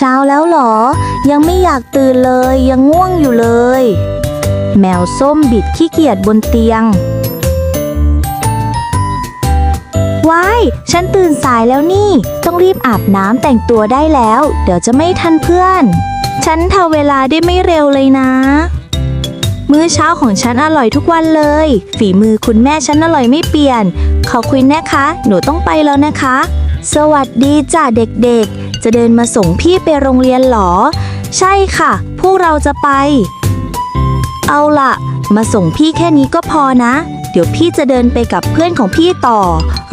เช้าแล้วหรอ ยังไม่อยากตื่นเลยยังง่วงอยู่เลย แมวส้มบิดขี้เกียจบนเตียงว้ายฉันตื่นสายแล้วนี่ ต้องรีบอาบน้ำแต่งตัวได้แล้ว เดี๋ยวจะไม่ทันเพื่อน ฉันทำเวลาได้ไม่เร็วเลยนะ มื้อเช้าของฉันอร่อยทุกวันเลย ฝีมือคุณแม่ฉันอร่อยไม่เปลี่ยน ขอบคุณนะคะ หนูต้องไปแล้วนะคะ สวัสดีจ้ะเด็กๆ จะเดินมาส่งพี่ไปโรงเรียนเหรอ ใช่ค่ะ พวกเราจะไป เอาละมาส่งพี่แค่นี้ก็พอนะ เดี๋ยวพี่จะเดินไปกับเพื่อนของพี่ต่อ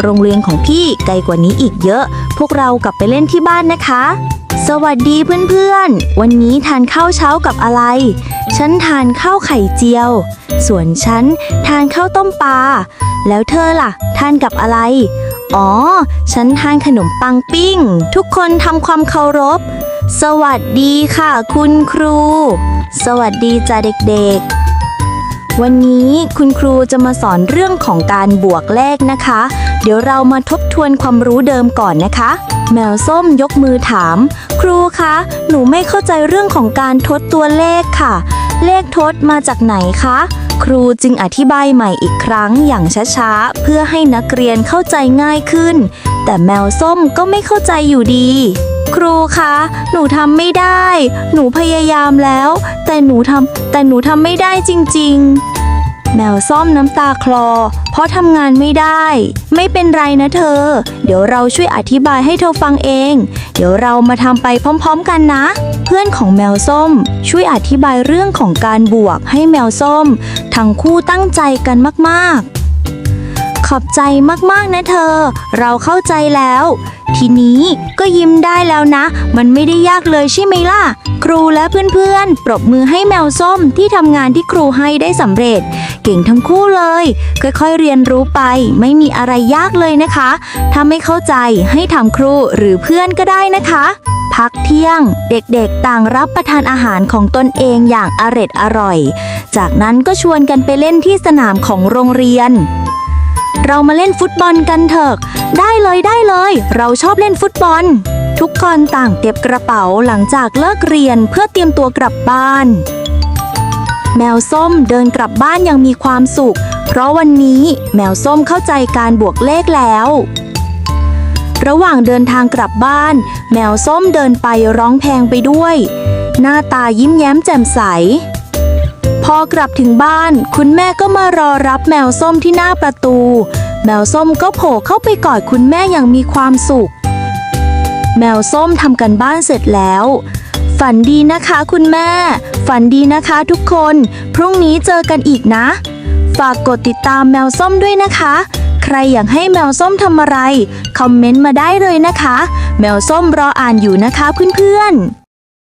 โรงเรียนของพี่ไกลกว่านี้อีกเยอะ พวกเรากลับไปเล่นที่บ้านนะคะ สวัสดีเพื่อนๆ วันนี้ทานข้าวเช้ากับอะไร ฉันทานข้าวไข่เจียว ส่วนฉันทานข้าวต้มปลา แล้วเธอล่ะ ทานกับอะไร อ๋อ ฉันทานขนมปังปิ้ง ทุกคนทำความเคารพ สวัสดีค่ะ คุณครู สวัสดีจ้ะเด็กๆวันนี้คุณครูจะมาสอนเรื่องของการบวกเลขนะคะ เดี๋ยวเรามาทบทวนความรู้เดิมก่อนนะคะ แมวส้มยกมือถาม ครูคะ หนูไม่เข้าใจเรื่องของการทดตัวเลขค่ะ เลขทดมาจากไหนคะ ครูจึงอธิบายใหม่อีกครั้งอย่างช้าๆ เพื่อให้นักเรียนเข้าใจง่ายขึ้น แต่แมวส้มก็ไม่เข้าใจอยู่ดี ครูคะ หนูทำไม่ได้ หนูพยายามแล้ว แต่หนูทำแต่หนูทำไม่ได้จริง ๆ แมวส้มน้ำตาคลอ เพราะทำงานไม่ได้ ไม่เป็นไรนะเธอ เดี๋ยวเราช่วยอธิบายให้เธอฟังเอง เดี๋ยวเรามาทำไปพร้อมๆกันนะ เพื่อนของแมวส้ม ช่วยอธิบายเรื่องของการบวกให้แมวส้ม ทั้งคู่ตั้งใจกันมากๆ ขอบใจมากๆนะเธอ เราเข้าใจแล้ว ทีนี้ก็ยิ้มได้แล้วนะ มันไม่ได้ยากเลยใช่ไหมล่ะ ครูและเพื่อนๆ ปรบมือให้แมวส้มที่ทำงานที่ครูให้ได้สำเร็จ เก่งทั้งคู่เลย ค่อยๆเรียนรู้ไป ไม่มีอะไรยากเลยนะคะ ถ้าไม่เข้าใจให้ถามครูหรือเพื่อนก็ได้นะคะพักเที่ยง เด็กๆ ต่างรับประทานอาหารของตนเองอย่างอร็ดอร่อย จากนั้นก็ชวนกันไปเล่นที่สนามของโรงเรียน เรามาเล่นฟุตบอลกันเถอะ ได้เลยได้เลย เราชอบเล่นฟุตบอล ทุกคนต่างเก็บกระเป๋าหลังจากเลิกเรียนเพื่อเตรียมตัวกลับบ้าน แมวส้มเดินกลับบ้านย่างมีความสุข เพราะวันนี้แมวส้มเข้าใจการบวกเลขแล้ว ระหว่างเดินทางกลับบ้าน แมวส้มเดินไปร้องเพลงไปด้วย หน้าตายิ้มแย้มแจ่มใส พอกลับถึงบ้าน คุณแม่ก็มารอรับแมวส้มที่หน้าประตู แมวส้มก็โผล่เข้าไปกอดคุณแม่อย่างมีความสุข แมวส้มทำกันบ้านเสร็จแล้ว ฝันดีนะคะคุณแม่ ฝันดีนะคะทุกคน พรุ่งนี้เจอกันอีกนะ ฝากกดติดตามแมวส้มด้วยนะคะ ใครอยากให้แมวส้มทำอะไร คอมเมนต์มาได้เลยนะคะ แมวส้มรออ่านอยู่นะคะเพื่อนๆ